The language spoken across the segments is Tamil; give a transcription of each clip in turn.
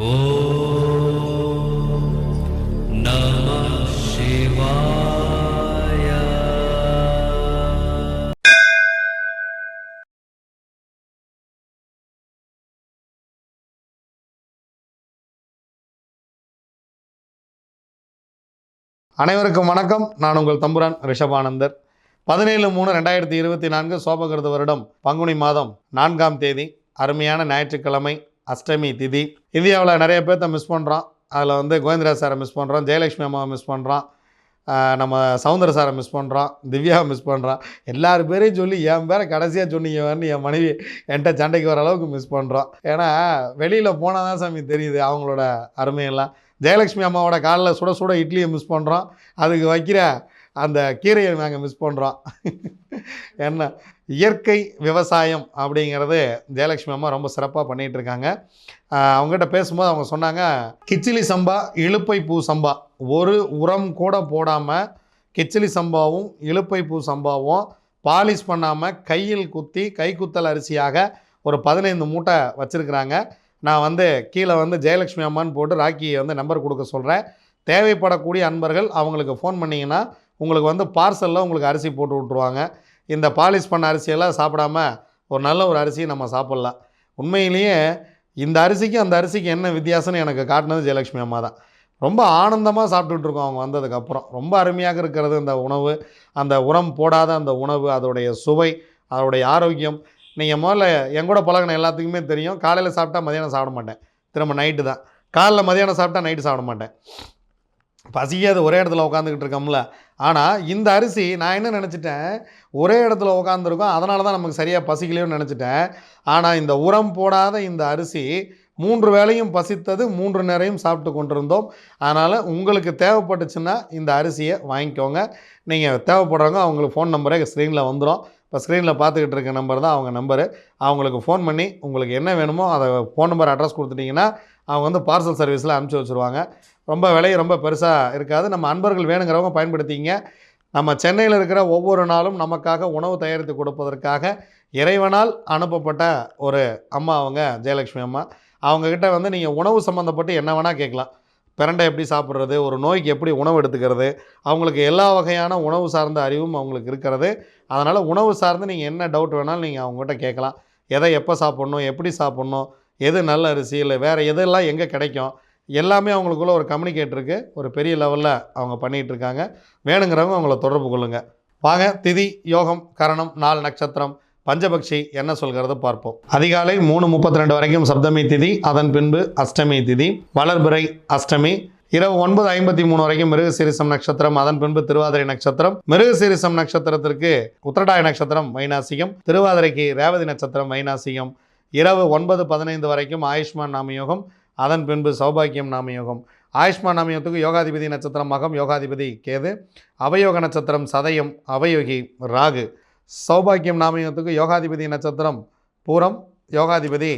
அனைவருக்கும் வணக்கம். நான் உங்கள் தம்புரான் ரிஷபானந்தர். பதினேழு மூணு ரெண்டாயிரத்தி இருபத்தி நான்கு சோபகிருத வருடம் பங்குனி மாதம் நான்காம் தேதி. அருமையான ஞாயிற்றுக்கிழமை. அஷ்டமி திதி. இந்தியாவில் நிறைய பேர்த்த மிஸ் பண்ணுறோம் அதில் வந்து கோவிந்தராஜ் சாரை மிஸ் பண்ணுறோம் ஜெயலக்ஷ்மி அம்மாவை மிஸ் பண்ணுறோம் நம்ம சவுந்தர சாரை மிஸ் பண்ணுறோம் திவ்யாவை மிஸ் பண்ணுறோம் எல்லார் பேரையும் சொல்லி என் பேரை கடைசியாக சொன்னீங்கன்னு என் மனைவி என்கிட்ட சண்டைக்கு வர அளவுக்கு மிஸ் பண்ணுறோம் ஏன்னா வெளியில் போனால் தான் சாமி தெரியுது அவங்களோட அருமையெல்லாம். ஜெயலக்ஷ்மி அம்மாவோட காலில் சுட சுட இட்லியை மிஸ் பண்ணுறோம் அதுக்கு வைக்கிற அந்த கீரையை நாங்கள் மிஸ் பண்ணுறோம் என்ன? இயற்கை விவசாயம் அப்படிங்கிறது ஜெயலட்சுமி அம்மா ரொம்ப சிறப்பாக பண்ணிகிட்டு இருக்காங்க அவங்ககிட்ட பேசும்போது அவங்க சொன்னாங்க கிச்சிலி சம்பா இழுப்பை பூ சம்பா. ஒரு உரம் கூட போடாமல் கிச்சிலி சம்பாவும் இழுப்பை பூ சம்பாவும் பாலிஷ் பண்ணாமல் கையில் குத்தி கைக்குத்தல் அரிசியாக ஒரு பதினைந்து மூட்டை வச்சுருக்குறாங்க. நான் வந்து கீழே வந்து ஜெயலட்சுமி அம்மான்னு போட்டு ராக்கியை வந்து நம்பர் கொடுக்க சொல்கிறேன் தேவைப்படக்கூடிய அன்பர்கள் அவங்களுக்கு ஃபோன் பண்ணிங்கன்னா உங்களுக்கு வந்து பார்சலில் உங்களுக்கு அரிசி போட்டு விட்ருவாங்க இந்த பாலிஷ் பண்ண அரிசியெல்லாம் சாப்பிடாம ஒரு நல்ல ஒரு அரிசியை நம்ம சாப்பிட்லாம். உண்மையிலேயே இந்த அரிசிக்கும் அந்த அரிசிக்கு என்ன வித்தியாசம்னு எனக்கு காட்டினது ஜெயலட்சுமி அம்மா தான். ரொம்ப ஆனந்தமாக சாப்பிட்டுட்ருக்கோம் அவங்க வந்ததுக்கப்புறம் ரொம்ப அருமையாக இருக்கிறது இந்த உணவு அந்த உரம் போடாத அந்த உணவு அதோடைய சுவை அதோடைய ஆரோக்கியம். நீங்கள் முதல்ல என் கூட பழகின எல்லாத்துக்குமே தெரியும். காலையில் சாப்பிட்டா மதியானம் சாப்பிட மாட்டேன். திரும்ப நைட்டு தான். காலைல மதியானம் சாப்பிட்டா நைட்டு சாப்பிட மாட்டேன். பசிக்காது ஒரே இடத்துல உட்காந்துக்கிட்டு இருக்கோம்ல. ஆனால் இந்த அரிசி நான் என்ன நினச்சிட்டேன்? ஒரே இடத்துல உட்காந்துருக்கோம் அதனால தான் நமக்கு சரியாக பசிக்கலையோன்னு நினச்சிட்டேன். ஆனால் இந்த உரம் போடாத இந்த அரிசி மூன்று வேளையும் பசித்தது மூன்று நேரையும் சாப்பிட்டு கொண்டிருந்தோம். அதனால் உங்களுக்கு தேவைப்பட்டுச்சுன்னா இந்த அரிசியை வாங்கிக்கோங்க. நீங்கள் தேவைப்படுறவங்க அவங்களுக்கு ஃபோன் நம்பரே ஸ்க்ரீனில் வந்துடும் இப்போ ஸ்க்ரீனில் பார்த்துக்கிட்டு இருக்க நம்பர் தான் அவங்க நம்பரு அவங்களுக்கு ஃபோன் பண்ணி உங்களுக்கு என்ன வேணுமோ அதை ஃபோன் நம்பர் அட்ரஸ் கொடுத்துட்டிங்கன்னா அவங்க வந்து பார்சல் சர்வீஸில் அனுப்பிச்சி வச்சுருவாங்க. ரொம்ப விலை ரொம்ப பெருசாக இருக்காது. நம்ம அன்பர்கள் வேணுங்கிறவங்க பயன்படுத்திங்க நம்ம சென்னையில் இருக்கிற ஒவ்வொரு நாளும் நமக்காக உணவு தயாரித்து கொடுப்பதற்காக இறைவனால் அனுப்பப்பட்ட ஒரு அம்மா அவங்க ஜெயலட்சுமி அம்மா. அவங்கக்கிட்ட வந்து நீங்கள் உணவு சம்மந்தப்பட்டு என்ன வேணால் கேட்கலாம். பிரண்டை எப்படி சாப்பிட்றது ஒரு நோய்க்கு எப்படி உணவு எடுத்துக்கிறது அவங்களுக்கு எல்லா வகையான உணவு சார்ந்த அறிவும் அவங்களுக்கு இருக்கிறது. அதனால் உணவு சார்ந்து நீங்கள் என்ன டவுட் வேணாலும் நீங்கள் அவங்ககிட்ட கேட்கலாம். எதை எப்போ சாப்பிட்ணும் எப்படி சாப்பிட்ணும் எது நல்ல அரிசி இல்லை வேறு எதெல்லாம் எங்கே கிடைக்கும் எல்லாமே அவங்களுக்குள்ள ஒரு கம்யூனிகேட் இருக்குது ஒரு பெரிய லெவலில் அவங்க பண்ணிகிட்டு இருக்காங்க. வேணுங்கிறவங்க அவங்கள தொடர்பு கொள்ளுங்கள் வாங்க திதி யோகம் கரணம் நாள் நட்சத்திரம். பஞ்சபக்ஷி என்ன சொல்கிறத பார்ப்போம். அதிகாலை மூணு முப்பத்தி ரெண்டு வரைக்கும் சப்தமி திதி அதன் பின்பு அஷ்டமி திதி வளர்பிறை அஷ்டமி இரவு ஒன்பது ஐம்பத்தி மூணு வரைக்கும் மிருகசீரிசம் நட்சத்திரம் அதன் பின்பு திருவாதிரை நட்சத்திரம். மிருகசீரிசம் நட்சத்திரத்திற்கு உத்திரடாய நட்சத்திரம் வைநாசிகம். திருவாதிரைக்கு ரேவதி நட்சத்திரம் வைநாசிகம். இரவு ஒன்பது பதினைந்து வரைக்கும் ஆயுஷ்மான் நாமயோகம் அதன் பின்பு சௌபாக்கியம் நாமயோகம். ஆயுஷ்மான் நாமயோகத்துக்கு யோகாதிபதி நட்சத்திரம் மகம் யோகாதிபதி கேது. அவயோக நட்சத்திரம் சதயம் அவயோகி ராகு. சௌபாக்கியம் நாமயத்துக்கு யோகாதிபதி நட்சத்திரம் பூரம் யோகாதிபதி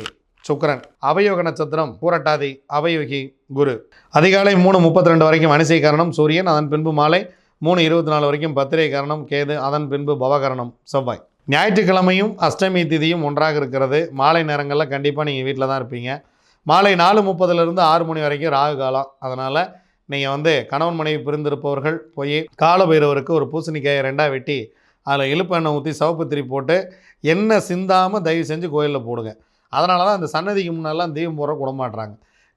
சுக்கரன் அவயோக நட்சத்திரம் பூரட்டாதி அவயோகி குரு. அதிகாலை மூணு முப்பத்தி ரெண்டு வரைக்கும் அனிசை கரணம் சூரியன் அதன் பின்பு மாலை மூணு இருபத்தி நாலு வரைக்கும் பத்திரை கரணம் கேது அதன் பின்பு பவகரணம் செவ்வாய். ஞாயிற்றுக்கிழமையும் அஷ்டமி திதியும் ஒன்றாக இருக்கிறது. மாலை நேரங்களில் கண்டிப்பாக நீங்கள் வீட்டில் தான் இருப்பீங்க. மாலை நாலு முப்பதுலேருந்து ஆறு மணி வரைக்கும் ராகு காலம். அதனால் நீங்கள் வந்து கணவன் மனைவி பிரிந்திருப்பவர்கள் போய் காலபைரவருக்கு ஒரு பூசணிக்காயை ரெண்டாக வெட்டி அதில் இழுப்பு எண்ணெய் ஊற்றி சவப்பத்திரி திரி போட்டு எண்ணெய் சிந்தாமல் தயவு செஞ்சு கோயிலில் போடுங்க. அதனால தான் அந்த சன்னதிக்கு முன்னெல்லாம் தீபம் போடுற விட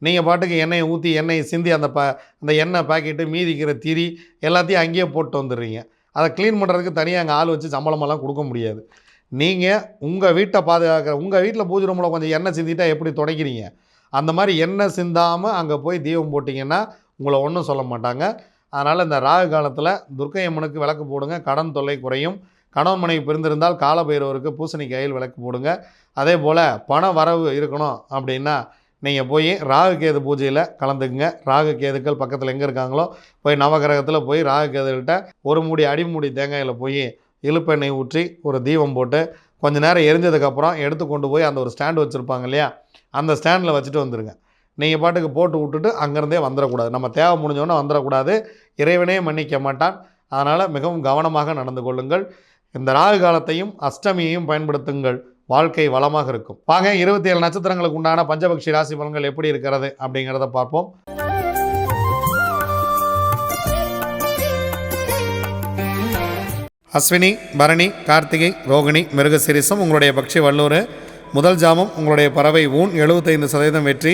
நீங்கள் பாட்டுக்கு எண்ணெயை ஊற்றி எண்ணெயை சிந்தி அந்த ப அந்த எண்ணெய் பாக்கெட்டு மீதிக்கிற திரி எல்லாத்தையும் அங்கேயே போட்டு வந்துடுறீங்க. அதை க்ளீன் பண்ணுறதுக்கு தனியாக அங்கே ஆள் வச்சு சம்பளமெல்லாம் கொடுக்க முடியாது. நீங்கள் உங்கள் வீட்டை பாதுகாக்கிற உங்கள் வீட்டில் பூஜை ரூமில் கொஞ்சம் எண்ணெய் சிந்திட்டா எப்படி துடைக்கிறீங்க? அந்த மாதிரி எண்ணெய் சிந்தாமல் அங்கே போய் தீபம் போட்டிங்கன்னா உங்களை ஒன்றும் சொல்ல மாட்டாங்க. அதனால் இந்த ராகு காலத்தில் துர்க்கை அம்மனுக்கு விளக்கு போடுங்க. கடன் தொல்லை குறையும். கணவன் மனைவி பிரிந்திருந்தால் காலபைரவருக்கு பூசணிக்காயில் விளக்கு போடுங்க. அதே போல் பண வரவு இருக்கணும் அப்படின்னா நீங்கள் போய் ராகு கேது பூஜையில் கலந்துக்குங்க. ராகு கேதுக்கள் பக்கத்தில் எங்கே இருக்காங்களோ போய் நவகிரகத்தில் போய் ராகு கேதுகிட்ட ஒரு மூடி அடிமூடி தேங்காயில் போய் இழுப்பெண்ணெய் ஊற்றி ஒரு தீபம் போட்டு கொஞ்ச நேரம் எரிஞ்சதுக்கப்புறம் எடுத்து கொண்டு போய் அந்த ஒரு ஸ்டாண்டு வச்சுருப்பாங்க இல்லையா? அந்த ஸ்டாண்டில் வச்சுட்டு வந்துடுங்க நீங்கள் பாட்டுக்கு போட்டு விட்டுட்டு அங்கேருந்தே வந்துடக்கூடாது. நம்ம தேவை முடிஞ்சோன்னே வந்துடக்கூடாது. இறைவனே மன்னிக்க மாட்டான். அதனால் மிகவும் கவனமாக நடந்து கொள்ளுங்கள். இந்த ராகு காலத்தையும் அஷ்டமியையும் பயன்படுத்துங்கள். வாழ்க்கை வளமாக இருக்கும். வாங்க இருபத்தி ஏழு நட்சத்திரங்களுக்கு உண்டான பஞ்சபக்ஷி ராசி பலன்கள் எப்படி இருக்கிறது அப்படிங்கிறத பார்ப்போம். அஸ்வினி பரணி கார்த்திகை ரோகிணி மிருகசிரிசம் உங்களுடைய பக்ஷி வல்லூர். முதல் ஜாமம் உங்களுடைய பறவை ஊன். எழுபத்தைந்து சதவீதம் வெற்றி.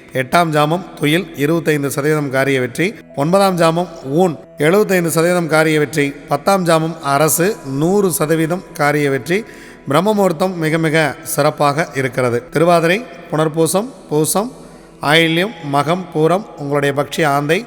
எட்டாம் ஜாமம் துயில் இருபத்தைந்து சதவீதம் காரிய வெற்றி ஒன்பதாம் ஜாமம் ஊன் எழுபத்தைந்து சதவீதம் காரிய வெற்றி பத்தாம் ஜாமம் அரசு நூறு சதவீதம் காரிய வெற்றி. பிரம்மமுகூர்த்தம் மிக மிக சிறப்பாக இருக்கிறது. திருவாதிரை புனர்பூசம் பூசம் ஆயில்யம் மகம் பூரம் உங்களுடைய பக்ஷி ஆந்தை.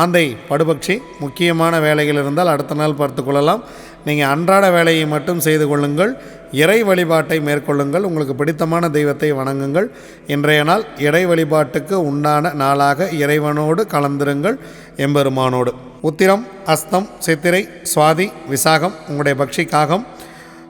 ஆந்தை படுபக்ஷி முக்கியமான வேலைகள் இருந்தால் அடுத்த நாள் பார்த்து கொள்ளலாம். நீங்கள் அன்றாட வேலையை மட்டும் செய்து கொள்ளுங்கள். இறை வழிபாட்டை மேற்கொள்ளுங்கள். உங்களுக்கு பிடித்தமான தெய்வத்தை வணங்குங்கள். இன்றைய நாள் இறை வழிபாட்டுக்கு உண்டான நாளாக இறைவனோடு கலந்திருங்கள் எம்பெருமானோடு. உத்திரம் அஸ்தம் சித்திரை சுவாதி விசாகம் உங்களுடைய பக்ஷிக்காகம்.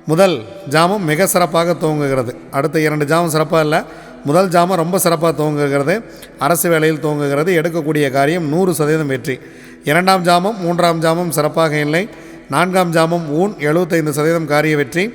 முதல் ஜாமம் மிக சிறப்பாக துவங்குகிறது. அடுத்த இரண்டு ஜாமம் சிறப்பாக இல்லை. முதல் ஜாமம் ரொம்ப சிறப்பாக துவங்குகிறது. அரசு வேலையில் துவங்குகிறது. எடுக்கக்கூடிய காரியம் நூறு சதவீதம் வெற்றி. இரண்டாம் ஜாமம் மூன்றாம் ஜாமம் சிறப்பாக இல்லை. நான்காம் ஜாமம் ஊன் எழுபத்தைந்து சதவீதம் காரிய வெற்றி.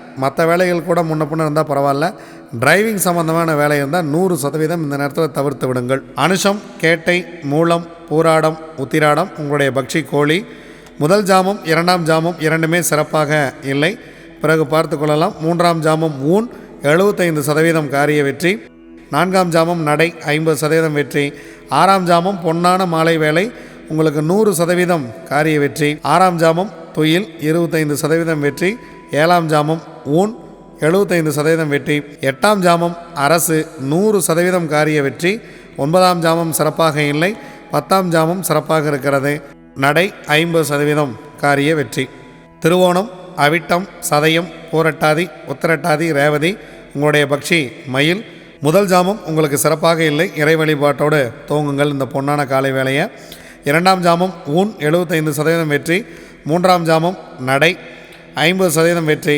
மற்ற வேலைகள் கூட முன்ன பின்ன இருந்தால் பரவாயில்ல. டிரைவிங் சம்மந்தமான வேலை இருந்தால் நூறு சதவீதம் இந்த நேரத்தில் தவிர்த்து விடுங்கள். அனுஷம் கேட்டை மூலம் பூராடம் உத்திராடம் உங்களுடைய பக்ஷி கோழி. முதல் ஜாமம் இரண்டாம் ஜாமம் இரண்டுமே சிறப்பாக இல்லை. பிறகு பார்த்து கொள்ளலாம். மூன்றாம் ஜாமம் ஊன் எழுபத்தைந்து சதவீதம் காரிய வெற்றி. நான்காம் ஜாமம் நடை ஐம்பது சதவீதம் வெற்றி. ஆறாம் ஜாமம் பொன்னான மாலை வேலை. உங்களுக்கு நூறு சதவீதம் காரிய வெற்றி. ஆறாம் ஜாமம் துயில் இருபத்தைந்து சதவீதம் வெற்றி. ஏழாம் ஜாமம் ஊன் எழுபத்தைந்து சதவீதம் வெற்றி எட்டாம் ஜாமம் அரசு நூறு சதவீதம் காரிய வெற்றி ஒன்பதாம் ஜாமம் சிறப்பாக இல்லை பத்தாம் ஜாமம் சிறப்பாக இருக்கிறது. நடை ஐம்பது சதவீதம் காரிய வெற்றி. திருவோணம் அவிட்டம் சதயம் பூரட்டாதி உத்திரட்டாதி ரேவதி உங்களுடைய பக்ஷி மயில். முதல் ஜாமம் உங்களுக்கு சிறப்பாக இல்லை இறை வழிபாட்டோடு துவங்குங்கள் இந்த பொன்னான காலை வேலையை இரண்டாம் ஜாமம் ஊன் எழுபத்தைந்து சதவீதம் வெற்றி. மூன்றாம் ஜாமம் நடை ஐம்பது சதவீதம் வெற்றி.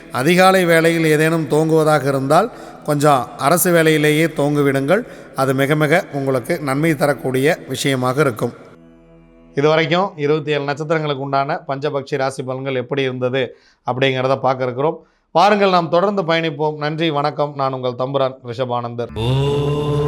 அதிகாலை வேளையில் ஏதேனும் தோங்குவதாக இருந்தால் கொஞ்சம் அரசு வேலையிலேயே தோங்குவிடுங்கள். அது மிக மிக உங்களுக்கு நன்மை தரக்கூடிய விஷயமாக இருக்கும். இது வரைக்கும் இருபத்தி ஏழு நட்சத்திரங்களுக்கு உண்டான பஞ்சபக்ஷி ராசி பலன்கள் எப்படி இருந்தது அப்படிங்கிறத பார்க்க இருக்கிறோம். வாருங்கள் நாம் தொடர்ந்து பயணிப்போம். நன்றி வணக்கம். நான் உங்கள் தம்புரான் ரிஷபானந்தர்.